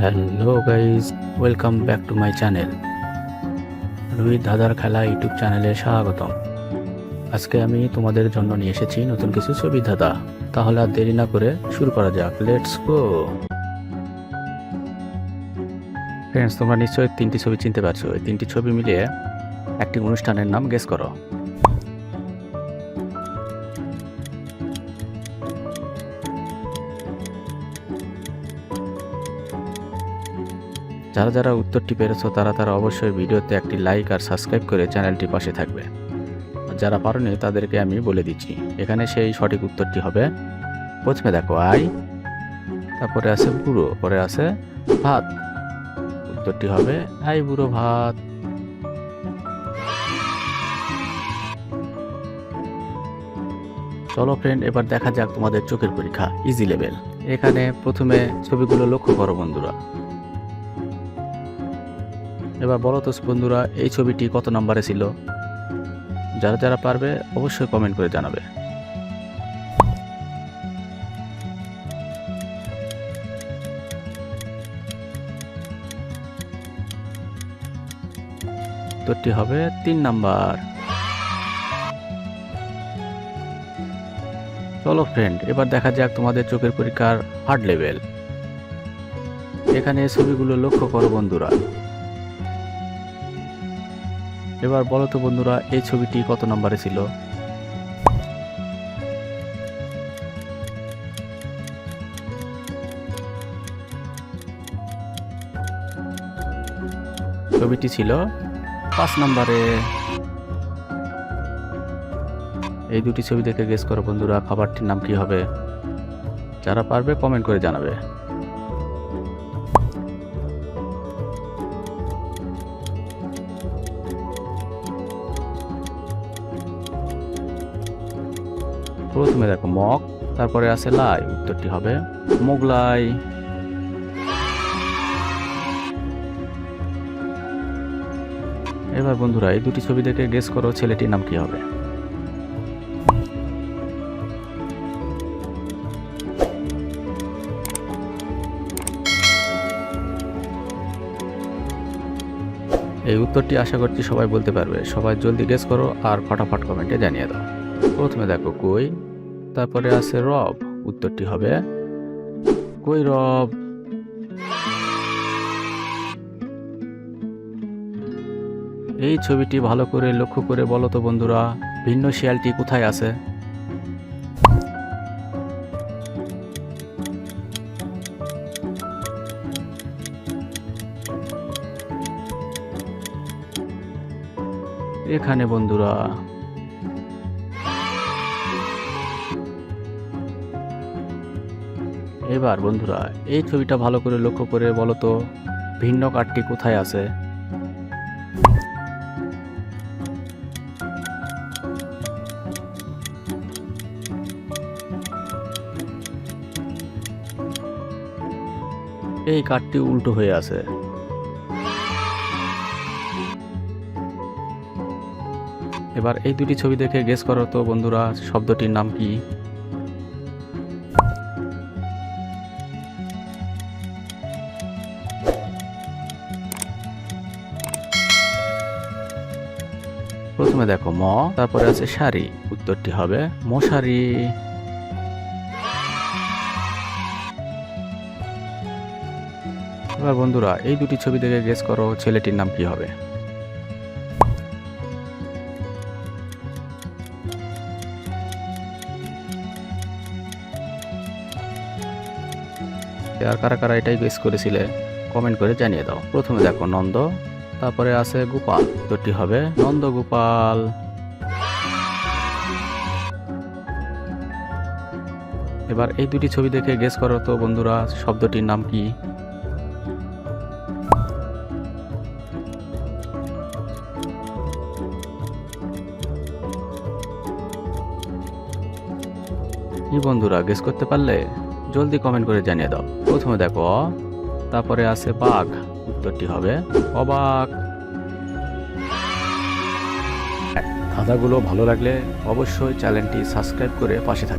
Hello guys welcome back to my channel. রুই দাদার খেলা ইউটিউব চ্যানেলে স্বাগতম। আজকে আমি তোমাদের জন্য নিয়ে এসেছি নতুন কিছু ছবি দাদা। তাহলে আর দেরি না করে শুরু করা যাক। লেটস গো ফ্রেন্ডস তোমরা নিশ্চয়ই তিনটি ছবি চিনতে পারছ। এই তিনটি ছবি মিলিয়ে একটি অনুষ্ঠানের নাম গেস করো। যারা যারা উত্তরটি পেরেছ, তারা তারা অবশ্যই ভিডিওতে একটি লাইক আর সাবস্ক্রাইব করে চ্যানেলটি পাশে থাকবে। যারা পারোনি, তাদেরকে আমি বলে দিচ্ছি। এখানে সেই সঠিক উত্তরটি হবে, প্রথমে দেখো আই, তারপরে আছে বুড়ো, পরে আছে ভাত। উত্তরটি হবে, আই বুড়ো ভাত। চলো ফ্রেন্ড এবার দেখা যাক তোমাদের চোখের পরীক্ষা ইজি লেভেল এখানে প্রথমে ছবিগুলো লক্ষ্য করো বন্ধুরা। এবার বলো তো বন্ধুরা, এই ছবিটি কত নম্বরে ছিল? যারা যারা পারবে অবশ্যই কমেন্ট করে জানাবে। উত্তরটি হবে তিন নাম্বার। চলো ফ্রেন্ড এবার দেখা যাক তোমাদের চোখের পরীক্ষার হার্ড লেভেল এখানে ছবিগুলো লক্ষ্য করো বন্ধুরা। এবার বলো তো বন্ধুরা, এই ছবিটি কত নম্বরে ছিল? ছবিটি ছিল পাঁচ নম্বরে। এই দুটি ছবি দেখে গেস করো বন্ধুরা, খাবারটির নাম কি হবে? যারা পারবে কমেন্ট করে জানাবে। প্রথমে দেখো মগ, তারপরে আছে লাই, উত্তরটি হবে মোগলাই। এবার বন্ধুরা, এই দুটি ছবি দেখে গেস করো ছেলেটির নাম কি হবে। এই উত্তরটি আশা করছি সবাই বলতে পারবে। সবাই জলদি গেস করো আর ফটাফট কমেন্টে জানিয়ে দাও। প্রথমে দেখো কই, তারপরে আছে রব, উত্তরটি হবে কই রব? এই ছবিটি ভালো করে লক্ষ্য করে বলো তো বন্ধুরা, ভিন্ন শিয়ালটি কোথায় আছে? এখানে বন্ধুরা এবার বন্ধুরা, এই ছবিটা ভালো করে লক্ষ্য করে বলো তো, ভিন্ন কার্ডটি কোথায় আছে? এই কার্ডটি উল্টো হয়ে আছে। এবার এই দুটি ছবি দেখে গেস করো তো বন্ধুরা, শব্দটির নাম কি? প্রথমে দেখো ম, তারপরে আছে শাড়ি উত্তরটি হবে মশারি। এবার বন্ধুরা, এই দুটি ছবি দেখে গেস করো ছেলেটির নাম কি হবে। আর কারা কারা এটাই গেস করেছিলে কমেন্ট করে জানিয়ে দাও। প্রথমে দেখো নন্দ তারপরে আছে গোপাল। দুটি হবে? নন্দ গোপাল। এবার এই দুটি ছবি দেখে গেস করো তো বন্ধুরা, শব্দটির নাম কি? কি বন্ধুরা গেস করতে পারলে জলদি কমেন্ট করে জানিয়ে দাও। প্রথমে দেখো, তারপরে আছে বাঘ। উত্তরটি হবে অবাক। ধাঁধাগুলো ভালো লাগলে অবশ্যই চ্যানেলটি সাবস্ক্রাইব করে পাশে থাকবে